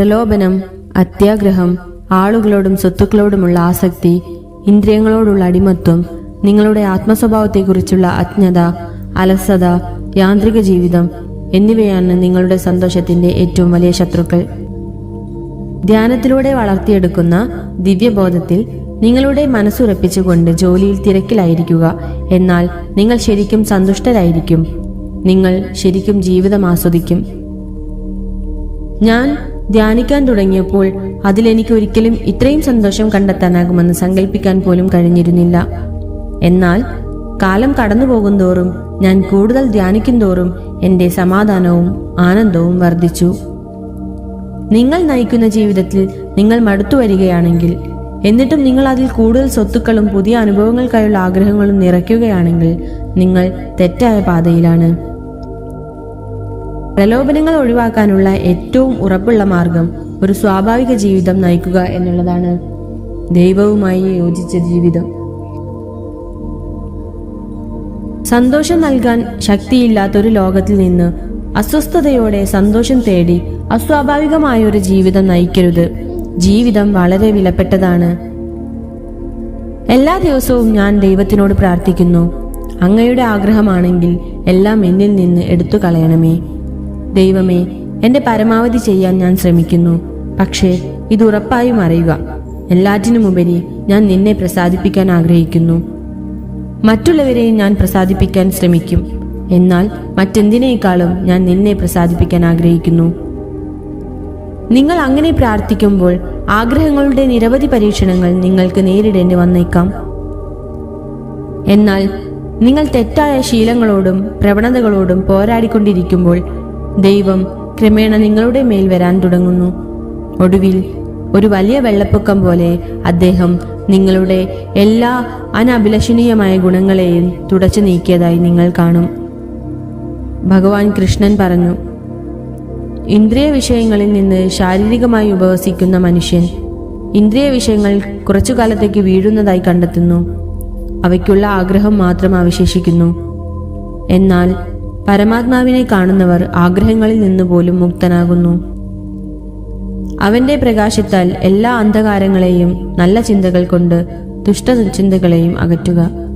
പ്രലോഭനം അത്യാഗ്രഹം ആളുകളോടും സ്വത്തുക്കളോടുമുള്ള ആസക്തി ഇന്ദ്രിയങ്ങളോടുള്ള അടിമത്വം നിങ്ങളുടെ ആത്മസ്വഭാവത്തെക്കുറിച്ചുള്ള അജ്ഞത അലസത യാന്ത്രിക ജീവിതം എന്നിവയാണ് നിങ്ങളുടെ സന്തോഷത്തിന്റെ ഏറ്റവും വലിയ ശത്രുക്കൾ. ധ്യാനത്തിലൂടെ വളർത്തിയെടുക്കുന്ന ദിവ്യബോധത്തിൽ നിങ്ങളുടെ മനസ്സുറപ്പിച്ചുകൊണ്ട് ജോലിയിൽ തിരക്കിലായിരിക്കുക. എന്നാൽ നിങ്ങൾ ശരിക്കും സന്തുഷ്ടരായിരിക്കും. നിങ്ങൾ ശരിക്കും ജീവിതം ആസ്വദിക്കും. ഞാൻ ധ്യാനിക്കാൻ തുടങ്ങിയപ്പോൾ അതിലെനിക്ക് ഒരിക്കലും ഇത്രയും സന്തോഷം കണ്ടെത്താനാകുമെന്ന് സങ്കല്പിക്കാൻ പോലും കഴിഞ്ഞിരുന്നില്ല. എന്നാൽ കാലം കടന്നു പോകുന്തോറും ഞാൻ കൂടുതൽ ധ്യാനിക്കും തോറും എന്റെ സമാധാനവും ആനന്ദവും വർദ്ധിച്ചു. നിങ്ങൾ നയിക്കുന്ന ജീവിതത്തിൽ നിങ്ങൾ മടുത്തു വരികയാണെങ്കിൽ എന്നിട്ടും നിങ്ങൾ അതിൽ കൂടുതൽ സ്വത്തുക്കളും പുതിയ അനുഭവങ്ങൾക്കായുള്ള ആഗ്രഹങ്ങളും നിറയ്ക്കുകയാണെങ്കിൽ നിങ്ങൾ തെറ്റായ പാതയിലാണ്. പ്രലോഭനങ്ങൾ ഒഴിവാക്കാനുള്ള ഏറ്റവും ഉറപ്പുള്ള മാർഗം ഒരു സ്വാഭാവിക ജീവിതം നയിക്കുക എന്നുള്ളതാണ് ദൈവവുമായി യോജിച്ച ജീവിതം. സന്തോഷം നൽകാൻ ശക്തിയില്ലാത്ത ഒരു ലോകത്തിൽ നിന്ന് അസ്വസ്ഥതയോടെ സന്തോഷം തേടി അസ്വാഭാവികമായ ഒരു ജീവിതം നയിക്കരുത്. ജീവിതം വളരെ വിലപ്പെട്ടതാണ്. എല്ലാ ദിവസവും ഞാൻ ദൈവത്തിനോട് പ്രാർത്ഥിക്കുന്നു. അങ്ങയുടെ ആഗ്രഹമാണെങ്കിൽ എല്ലാം എന്നിൽ നിന്ന് എടുത്തു കളയണമേ ദൈവമേ എന്റെ പരമാവധി ചെയ്യാൻ ഞാൻ ശ്രമിക്കുന്നു. പക്ഷേ ഇത് ഉറപ്പായും അറിയുക. എല്ലാറ്റിനുമുപരി ഞാൻ നിന്നെ പ്രസാദിപ്പിക്കാൻ ആഗ്രഹിക്കുന്നു. മറ്റുള്ളവരെയും ഞാൻ പ്രസാദിപ്പിക്കാൻ ശ്രമിക്കും. എന്നാൽ മറ്റെന്തിനേക്കാളും ഞാൻ നിന്നെ പ്രസാദിപ്പിക്കാൻ ആഗ്രഹിക്കുന്നു. നിങ്ങൾ അങ്ങനെ പ്രാർത്ഥിക്കുമ്പോൾ ആഗ്രഹങ്ങളുടെ നിരവധി പരീക്ഷണങ്ങൾ നിങ്ങൾക്ക് നേരിടേണ്ടി വന്നേക്കാം. എന്നാൽ നിങ്ങൾ തെറ്റായ ശീലങ്ങളോടും പ്രവണതകളോടും പോരാടിക്കൊണ്ടിരിക്കുമ്പോൾ ദൈവം ക്രമേണ നിങ്ങളുടെ മേൽ വരാൻ തുടങ്ങുന്നു. ഒടുവിൽ ഒരു വലിയ വെള്ളപ്പൊക്കം പോലെ അദ്ദേഹം നിങ്ങളുടെ എല്ലാ അനഭിലഷണീയമായ ഗുണങ്ങളെയും തുടച്ചു നീക്കിയതായി നിങ്ങൾ കാണും. ഭഗവാൻ കൃഷ്ണൻ പറഞ്ഞു ഇന്ദ്രിയ വിഷയങ്ങളിൽ നിന്ന് ശാരീരികമായി ഉപവസിക്കുന്ന മനുഷ്യൻ ഇന്ദ്രിയ വിഷയങ്ങൾ കുറച്ചു കാലത്തേക്ക് വീഴുന്നതായി കണ്ടെത്തുന്നു. അവയ്ക്കുള്ള ആഗ്രഹം മാത്രം അവശേഷിക്കുന്നു. എന്നാൽ പരമാത്മാവിനെ കാണുന്നവർ ആഗ്രഹങ്ങളിൽ നിന്ന് പോലും മുക്തനാകുന്നു. അവന്റെ പ്രകാശത്താൽ എല്ലാ അന്ധകാരങ്ങളെയും നല്ല ചിന്തകൾ കൊണ്ട് ദുഷ്ടചിന്തകളെയും അകറ്റുക.